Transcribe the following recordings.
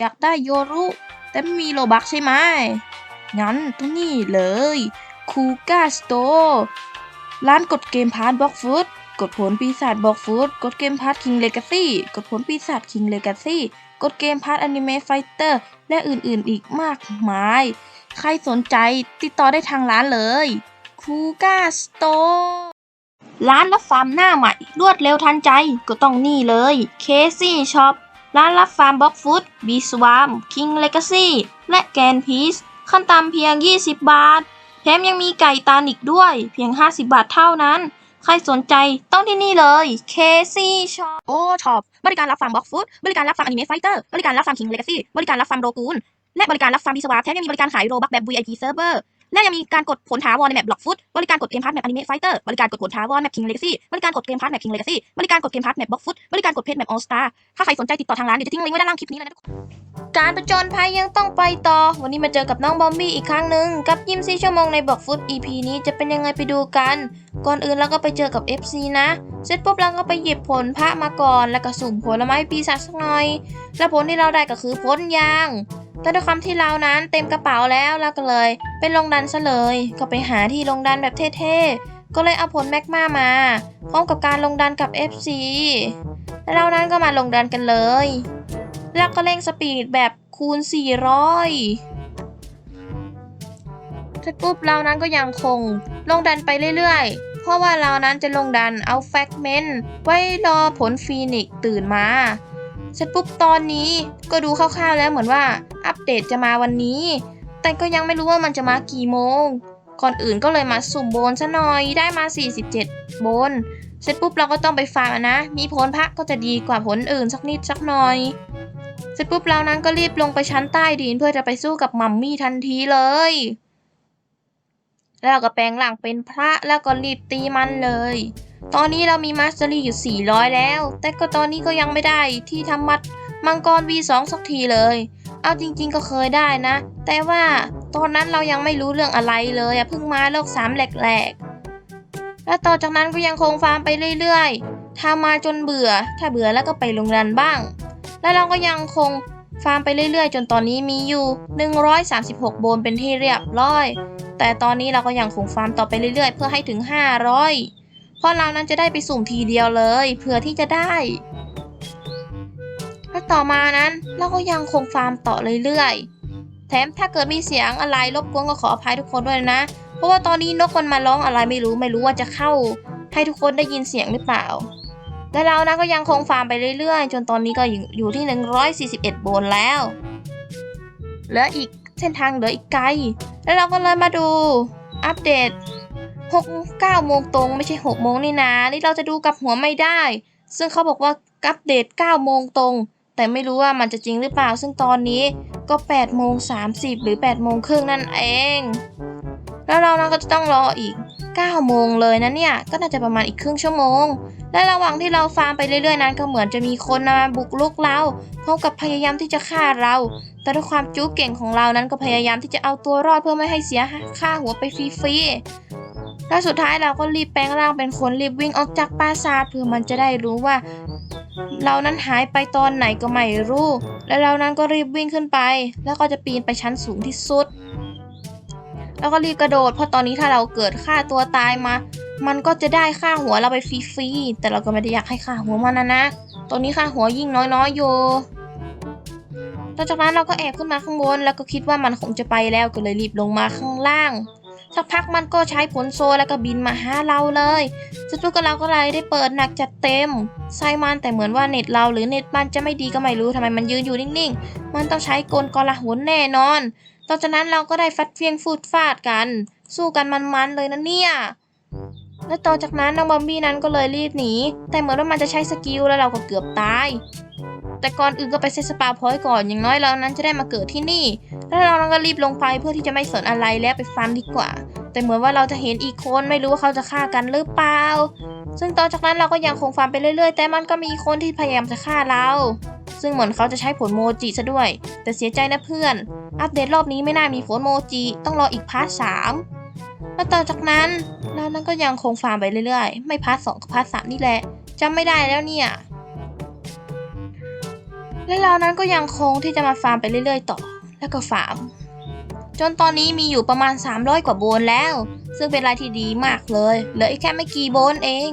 อยากได้โยรุ แต่ไม่มีโลบักใช่ไหม งั้นต้องนี่เลยคูกาสโตร์ร้านกดเกมพาร์ทบล็อกฟุตกดผลปีศาจบล็อกฟุตกดเกมพาร์ทคิงเลกาซี่กดผลปีศาจคิงเลกาซี่กดเกมพาร์ทอนิเมะไฟเตอร์และอื่นๆอีกมากมาย ใครสนใจติดต่อได้ทางร้านเลยคูกาสโตร้านรับฟาร์มหน้าใหม่ รวดเร็วทันใจก็ต้องนี่เลยเคซี่ช็อป ร้านรับฟาร์มบล็อกฟุตบีสวามคิงเลกาซี่และแกนพีซขั้นต่ำเพียง 20 บาท แถมยังมีไก่ตานิกด้วย เพียง 50 บาทเท่านั้น ใครสนใจต้องที่นี่เลยเคซี่ช็อปโอ้ช็อปบริการรับฟาร์มบล็อกฟุตบริการรับฟาร์มอนิเมะไฟเตอร์บริการรับฟาร์มคิงเลกาซี่บริการรับฟาร์มโรกูนและบริการรับฟาร์มบีสวามแถมยังมีบริการขายโรบักแบบ VIP Server และยังมีการกดผลถาวรในแมปบล็อกฟุตบริการกดเกมพาร์ทแมปอนิเมะไฟเตอร์บริการกดผลถาวรแมปคิงเลกซี่บริการกดเกมพาร์ทแมปคิงเลกซี่บริการกดเกมพาร์ทแมปบล็อกฟุตบริการกดเพจแมปออสตาถ้าใครสนใจติดต่อทางร้านเดี๋ยวจะทิ้งลิงก์ไว้ด้านล่างคลิปนี้เลยนะทุกคนการประจนภัยยังต้องไปต่อ วันนี้มาเจอกับน้องบอมบี้อีกครั้งหนึ่งกับยิมซีชั่วโมงในบล็อกฟุต EP นี้จะเป็นยังไงไปดูกัน ก่อนอื่นเราก็ไปเจอกับ FC นะ เสร็จปุ๊บเราก็ไปหยิบผลพระมาก่อน แล้วก็สุ่มผลไม้ปีศาจสักหน่อย และผลที่เราได้ก็คือผลยาง แต่ด้วยความที่เรานั้นเต็มกระเป๋าแล้วเราก็เลยเป็นลงดันซะเลย ก็ไปหาที่ลงดันแบบเท่ๆ ก็เลยเอาผลแมกมามา พร้อมกับการลงดันกับ FC แล้วเรานั้นก็มาลงดันกันเลย แล้วก็เร่งสปีดแบบคูณ 400เสร็จปุ๊บเรานั้นก็ยังคงลงดันไปเรื่อยๆ เพราะว่าเรานั้นจะลงดันเอาแฟกเมนต์ไว้รอผลฟีนิกตื่นมา เสร็จปุ๊บตอนนี้ก็ดูคร่าวๆแล้วเหมือนว่าอัปเดตจะมาวันนี้ แต่ก็ยังไม่รู้ว่ามันจะมากี่โมง ก่อนอื่นก็เลยมาสุ่มโบนซะหน่อยได้มา 47 โบน เสร็จปุ๊บเราก็ต้องไปฟาร์มนะ มีผลพระก็จะดีกว่าผลอื่นสักนิดสักหน่อย เสร็จปุ๊บเรานั้นก็รีบลงไปชั้นใต้ดินเพื่อจะไปสู้กับมัมมี่ทันทีเลย แล้วก็แปลงร่างเป็นพระแล้วก็รีบตีมันเลย ตอนนี้เรามีมาสเตอรี่อยู่ 400 แล้ว แต่ก็ตอนนี้ก็ยังไม่ได้ที่ทำมัดมังกร V2 สักทีเลย เอาจริงๆก็เคยได้นะ แต่ว่าตอนนั้นเรายังไม่รู้เรื่องอะไรเลยอะเพิ่งมาโลกสามแหลกๆ แล้วต่อจากนั้นก็ยังคงฟาร์มไปเรื่อยๆทำมาจนเบื่อ ถ้าเบื่อแล้วก็ไปลงรันบ้าง แล้วเราก็ยังคงฟาร์มไปเรื่อยๆ จนตอนนี้มีอยู่ 136 โบนเป็นที่เรียบร้อย แต่ตอนนี้เราก็ยังคงฟาร์มต่อไปเรื่อยๆ เพื่อให้ถึง 500 เพราะเรานั้นจะได้ไปสุ่มทีเดียวเลยเพื่อที่จะได้แล้วต่อมานั้นเราก็ยังคงฟาร์มต่อเรื่อยๆ แถมถ้าเกิดมีเสียงอะไรรบกวนก็ขออภัยทุกคนด้วยนะ เพราะว่าตอนนี้นกมันมาร้องอะไรไม่รู้ไม่รู้ว่าจะเข้า ให้ทุกคนได้ยินเสียงหรือเปล่า และเรานะก็ยังคงฟาร์มไปเรื่อยๆ จนตอนนี้ก็อยู่อยู่ที่ 141 โบนแล้วเหลืออีกเส้นทางเหลืออีกไกล แล้วเราก็เลยมาดูอัปเดต 6 9โมงตรงไม่ใช่6โมงนี่นะนี่เราจะดูกับหัวไม่ได้ ซึ่งเขาบอกว่าอัปเดต9โมงตรง แต่ไม่รู้ว่ามันจะจริงหรือเปล่า ซึ่งตอนนี้ก็8โมง30หรือ8โมงครึ่งนั่นเอง แล้วเรานะก็จะต้องรออีก9โมงเลยนะเนี่ย ก็น่าจะประมาณอีกครึ่งชั่วโมง และระหว่างที่เราฟาร์มไปเรื่อยๆนั้นก็เหมือนจะมีคนมาบุกลุกเราพร้อมกับพยายามที่จะฆ่าเรา แต่ด้วยความจู้เก่งของเรานั้นก็พยายามที่จะเอาตัวรอดเพื่อไม่ให้เสียค่าหัวไปฟรีๆ แล้วสุดท้ายเราก็รีบแปลงร่างเป็นคนรีบวิ่งออกจากปราสาทเพื่อมันจะได้รู้ว่า เรานั้นหายไปตอนไหนก็ไม่รู้ แล้วเรานั้นก็รีบวิ่งขึ้นไป แล้วก็จะปีนไปชั้นสูงที่สุด แล้วก็รีบกระโดด เพราะตอนนี้ถ้าเราเกิดฆ่าตัวตายมา มันก็จะได้ค่าหัวเราไปฟรีๆแต่เราก็ไม่ได้อยากให้ค่าหัวมันนะนะตอนนี้ค่าหัวยิ่งน้อยๆอยู่หลังจากนั้นเราก็แอบขึ้นมาข้างบน แล้วก็คิดว่ามันคงจะไปแล้วก็เลยรีบลงมาข้างล่าง สักพักมันก็ใช้ผลโซแล้วก็บินมาหาเราเลยสุดท้ายก็เราก็เลยได้เปิดหนักจัดเต็มไซมันแต่เหมือนว่าเน็ตเราหรือเน็ตมันจะไม่ดีก็ไม่รู้ทำไมมันยืนอยู่นิ่งๆ มันต้องใช้กลกลหุนแน่นอนต่อจากนั้นเราก็ได้ฟัดเฟียงฟูดฟาดกัน สู้กันมันๆเลยนะเนี่ยและต่อจากนั้นน้องบอมบี้นั้นก็เลยรีบหนี แต่เหมือนว่ามันจะใช้สกิลแล้วเราก็เกือบตาย แต่ก่อนอื่นก็ไปเซตสปาพอยต์ก่อนอย่างน้อยเรานั้นจะได้มาเกิดที่นี่ แล้วเรานั้นก็รีบลงไปเพื่อที่จะไม่สนอะไรแล้วไปฟันดีกว่า แต่เหมือนว่าเราจะเห็นอีกคนไม่รู้ว่าเขาจะฆ่ากันหรือเปล่า ซึ่งต่อจากนั้นเราก็ยังคงฟันไปเรื่อยๆ แต่มันก็มีคนที่พยายามจะฆ่าเรา ซึ่งเหมือนเขาจะใช้ผลโมจิซะด้วย แต่เสียใจนะเพื่อน อัปเดตรอบนี้ไม่น่ามีผลโมจิต้องรออีกพาร์ทสามแล้วต่อจากนั้นเรานั้นก็ยังคงฟาร์มไปเรื่อยๆ ไม่พาร์ทสองก็พาร์ทสามนี่แหละจำไม่ได้แล้วเนี่ย และเรานั้นก็ยังคงที่จะมาฟาร์มไปเรื่อยๆ ต่อ แล้วก็ฟาร์ม จนตอนนี้มีอยู่ประมาณ 300 กว่าโบนแล้ว ซึ่งเป็นรายที่ดีมากเลย เหลืออีกแค่ไม่กี่โบนเอง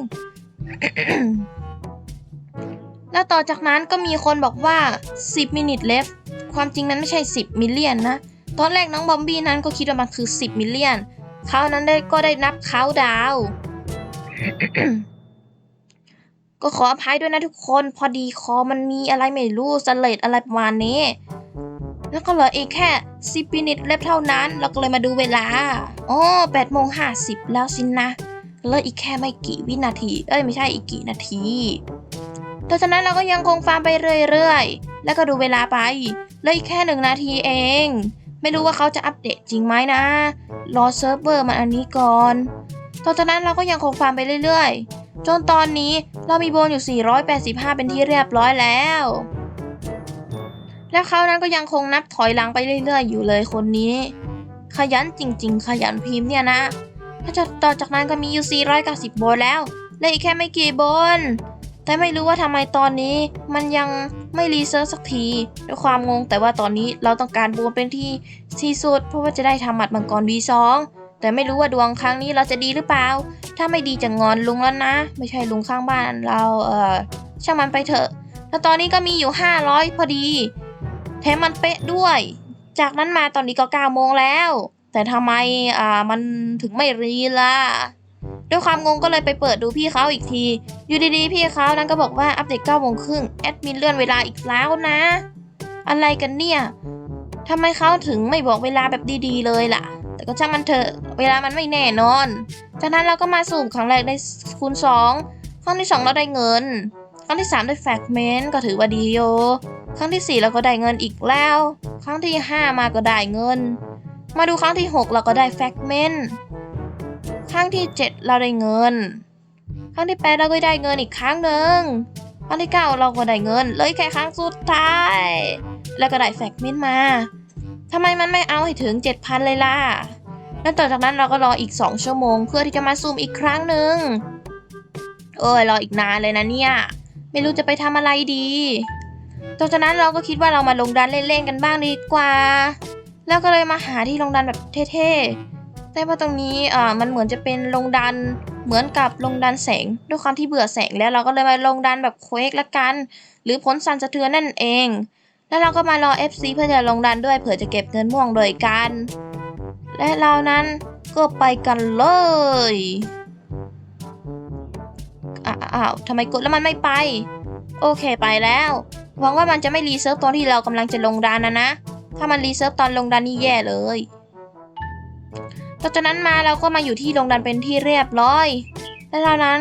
แล้วต่อจากนั้นก็มีคนบอกว่า 10 minute left ความจริงนั้นไม่ใช่ 10 มิลเลียนนะ ตอนแรกน้องบอมบี้นั้นก็คิดว่ามันคือ 10 มิลเลียนเขานั้นได้ก็ได้นับเขาดาว ก็ขออภัยด้วยนะทุกคนพอดีคอมันมีอะไรไม่รู้สเลดอะไรประมาณนี้ แล้วก็เหลืออีกแค่10มินิทเล็บเท่านั้นเราก็เลยมาดูเวลาอ๋อ8โมง50แล้วสินนะเหลยอีกแค่ไม่กี่วินาที เอ้ยไม่ใช่อีกกี่นาทีหลังจากนั้นเราก็ยังคงฟาร์มไปเรื่อยๆ แล้วก็ดูเวลาไปเหลยอีกแค่หนึ่งนาทีเอง ไม่รู้ว่าเขาจะอัปเดตจริงไหมนะ รอเซิร์ฟเวอร์มันอันนี้ก่อนต่อจากนั้นเราก็ยังคงฟาร์มไปเรื่อยๆ จนตอนนี้เรามีโบนอยู่ 485 เป็นที่เรียบร้อยแล้ว แล้วเขานั้นก็ยังคงนับถอยหลังไปเรื่อยๆ อยู่เลยคนนี้ ขยันจริงๆ ขยันพิมพ์เนี่ยนะถ้าจะต่อจากนั้นก็มีอยู่ 490 โบนแล้วเหลยอีกแค่ไม่กี่โบน แต่ไม่รู้ว่าทำไมตอนนี้มันยังไม่รีเซิร์ชสักทีด้วยความงงแต่ว่าตอนนี้เราต้องการโบนเป็นที่ที่สุดเพราะว่าจะได้ทำหมัดมังกร V2 แต่ไม่รู้ว่าดวงครั้งนี้เราจะดีหรือเปล่า ถ้าไม่ดีจะงอนลุงแล้วนะ ไม่ใช่ลุงข้างบ้านเราเออช่างมันไปเถอะ แล้วตอนนี้ก็มีอยู่ 500 พอดี แถมมันเป๊ะด้วย จากนั้นมาตอนนี้ก็9โมงแล้ว แต่ทำไมอ่ามันถึงไม่รีล่ะ ด้วยความงงก็เลยไปเปิดดูพี่เขาอีกที อยู่ดีๆ พี่เขานั้นก็บอกว่าอัปเดต9โมงครึ่งแอดมินเลื่อนเวลาอีกแล้วนะ อะไรกันเนี่ยทำไมเขาถึงไม่บอกเวลาแบบดีๆเลยล่ะ ก็ช่างมันเถอะ เวลามันไม่แน่นอน จากนั้นเราก็มาสุ่มครั้งแรกได้คูณ2ครั้งที่2เราได้เงิน ครั้งที่ 3 ได้แฟกเมนต์ก็ถือว่าดีโยครั้งที่ 4 เราก็ได้เงินอีกแล้ว ครั้งที่ 5 มาก็ได้เงิน มาดูครั้งที่ 6 เราก็ได้แฟกเมนต์ ครั้งที่ 7 เราได้เงิน ครั้งที่ 8 เราก็ได้เงินอีกครั้งหนึ่ง ครั้งที่ 9 เราก็ได้เงิน เลยแค่ครั้งสุดท้าย แล้วก็ได้แฟกเมนต์มา ทำไมมันไม่เอาให้ถึง 7,000 เลยล่ะ แล้วต่อจากนั้นเราก็รออีก 2 ชั่วโมง เพื่อที่จะมาซูมอีกครั้งหนึ่งเอ้ยรออีกนานเลยนะเนี่ย ไม่รู้จะไปทำอะไรดีต่อจากนั้นเราก็คิดว่าเรามาลงดันเล่นๆกันบ้างดีกว่า แล้วก็เลยมาหาที่ลงดันแบบเท่ๆ แต่ว่าตรงนี้อ่อมันเหมือนจะเป็นลงดันเหมือนกับลงดันแสง ด้วยความที่เบื่อแสงแล้วเราก็เลยมาลงดันแบบเควกละกัน หรือผลสั่นสะเทือนนั่นเอง แล้วเราก็มารอ FC เพื่อจะลงดันด้วยเผื่อจะเก็บเงินม่วงโดยกัน และเรานั้นก็ไปกันเลยอ้าวทำไมกดแล้วมันไม่ไป โอเคไปแล้ว หวังว่ามันจะไม่รีเซิร์ฟตอนที่เรากำลังจะลงดันนะนะ ถ้ามันรีเซิร์ฟตอนลงดันนี่แย่เลยต่อจากนั้นมาเราก็มาอยู่ที่ลงดันเป็นที่เรียบร้อย และเรานั้น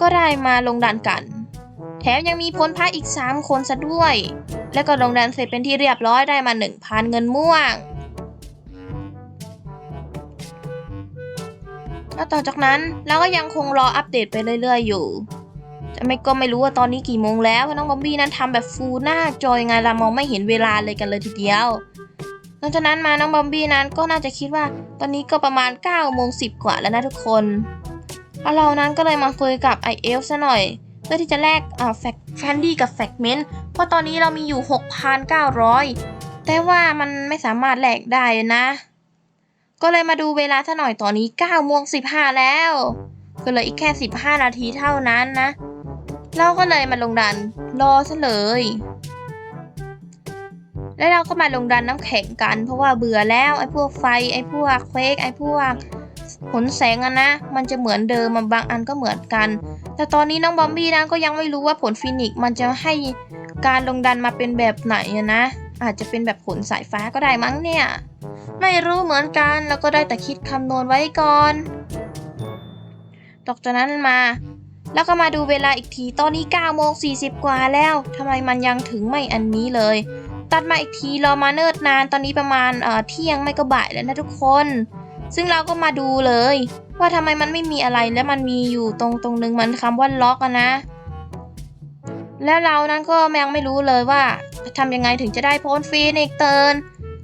ก็ได้มาลงดันกัน แถมยังมีพ้นพระอีก 3 คนซะด้วย แล้วก็ลงดันเสร็จเป็นที่เรียบร้อยได้มา 1,000 เงินม่วง แล้วต่อจากนั้นเราก็ยังคงรออัปเดตไปเรื่อย ๆ อยู่ จะไม่ก็ไม่รู้ว่าตอนนี้กี่โมงแล้วเพราะน้องบอมบี้นั้นทำแบบฟูลหน้าจอยงไงเรามองไม่เห็นเวลาเลยกันเลยทีเดียวหลังจากนั้นมาน้องบอมบี้นั้นก็น่าจะคิดว่า ตอนนี้ก็ประมาณ9โมง10กว่าแล้วนะทุกคนแล้วเรานั้นก็เลยมาคุยกับไอเอลซะหน่อย พื่อที่จะแลกแฟกแฟนดี้กับแฟกเมนต์เพราะตอนนี้เรามีอยู่ 6,900 แต่ว่ามันไม่สามารถแลกได้นะ ก็เลยมาดูเวลาซะหน่อยตอนนี้9โมง15 แล้ว ก็เลยอีกแค่ 15 นาทีเท่านั้นนะ เราก็เลยมาลงดันรอซะเลย แล้วเราก็มาลงดันน้ำแข็งกัน เพราะว่าเบื่อแล้วไอ้พวกไฟไอ้พวกเควกไอ้พวกผลแสงอะนะ มันจะเหมือนเดิมมันบางอันก็เหมือนกัน แต่ตอนนี้น้องบอมบี้นะก็ยังไม่รู้ว่าผลฟินิกซ์มันจะให้การลงดันมาเป็นแบบไหนนะ อาจจะเป็นแบบผลสายฟ้าก็ได้มั้งเนี่ย ไม่รู้เหมือนกันแล้วก็ได้แต่คิดคำนวณไว้ก่อนตกจากนั้นมา แล้วก็มาดูเวลาอีกทีตอนนี้9โมง40 กว่าแล้วทำไมมันยังถึงไม่อันนี้เลย ตัดมาอีกทีรอมาเนิ่นนานตอนนี้ประมาณเอ่อเที่ยงไม่ก็บ่ายแล้วนะทุกคน ซึ่งเราก็มาดูเลย ว่าทำไมมันไม่มีอะไรและมันมีอยู่ตรงตรงนึงมันคำว่าล็อกอะนะ แล้วเรานั้นก็ยังไม่รู้เลยว่าทำยังไงถึงจะได้โพนฟรีในเติร์น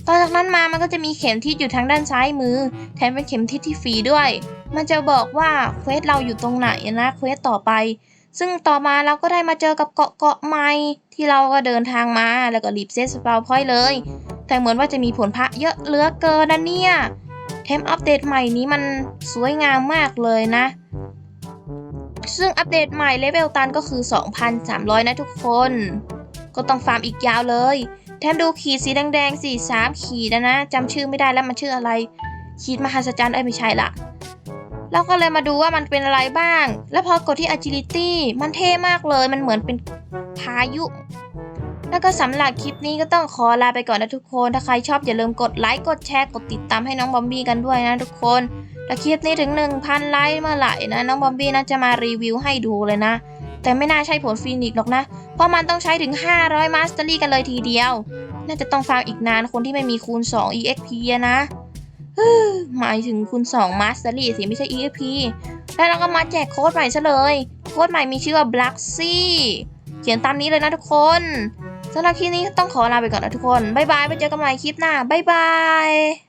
ต่อจากนั้นมามันก็จะมีเข็มทิศอยู่ทางด้านซ้ายมือ แถมเป็นเข็มทิศที่ฟรีด้วย มันจะบอกว่าเควสเราอยู่ตรงไหนนะเควสต่อไป ซึ่งต่อมาเราก็ได้มาเจอกับเกาะเกาะใหม่ที่เราก็เดินทางมาแล้วก็รีบเซตสปาวพอยเลย แต่เหมือนว่าจะมีผลพระเยอะเหลือเกินนะเนี่ย เทมอัปเดตใหม่นี้มันสวยงามมากเลยนะ ซึ่งอัปเดตใหม่เลเวลตันก็คือ 2,300 นะทุกคน ก็ต้องฟาร์มอีกยาวเลย แถมดูขีดสีแดงๆสี่สามขีดนะนะจำชื่อไม่ได้แล้วมันชื่ออะไร ขีดมหัศจรรย์เอ้ไม่ใช่ละเราก็เลยมาดูว่ามันเป็นอะไรบ้าง แล้วพอกดที่ agility มันเท่มากเลย มันเหมือนเป็นพายุ แล้วก็สำหรับคลิปนี้ก็ต้องขอลาไปก่อนนะทุกคน ถ้าใครชอบอย่าลืมกดไลค์ กดแชร์ กดติดตามให้น้องบอมบี้กันด้วยนะทุกคนถ้าคลิปนี้ถึง 1,000 ไลค์เมื่อไหร่นะน้องบอมบี้น่าจะมารีวิวให้ดูเลยนะ แต่ไม่น่าใช่ผลฟีนิกหรอกนะ เพราะมันต้องใช้ถึง 500 มาสเตอรี่กันเลยทีเดียว น่าจะต้องฟาร์มอีกนานคนที่ไม่มีคูณ 2 EXP นะฮึ่มหมายถึงคูณ2 Mastery สิไม่ใช่ EXP แล้วเราก็มาแจกโค้ดใหม่ซะเลย โค้ดใหม่มีชื่อว่า Blacksy เขียนตามนี้เลยนะทุกคน สำหรับคลิปนี้ต้องขอลาไปก่อนนะทุกคน บ๊ายบาย ไปเจอกันใหม่คลิปหน้า บ๊ายบาย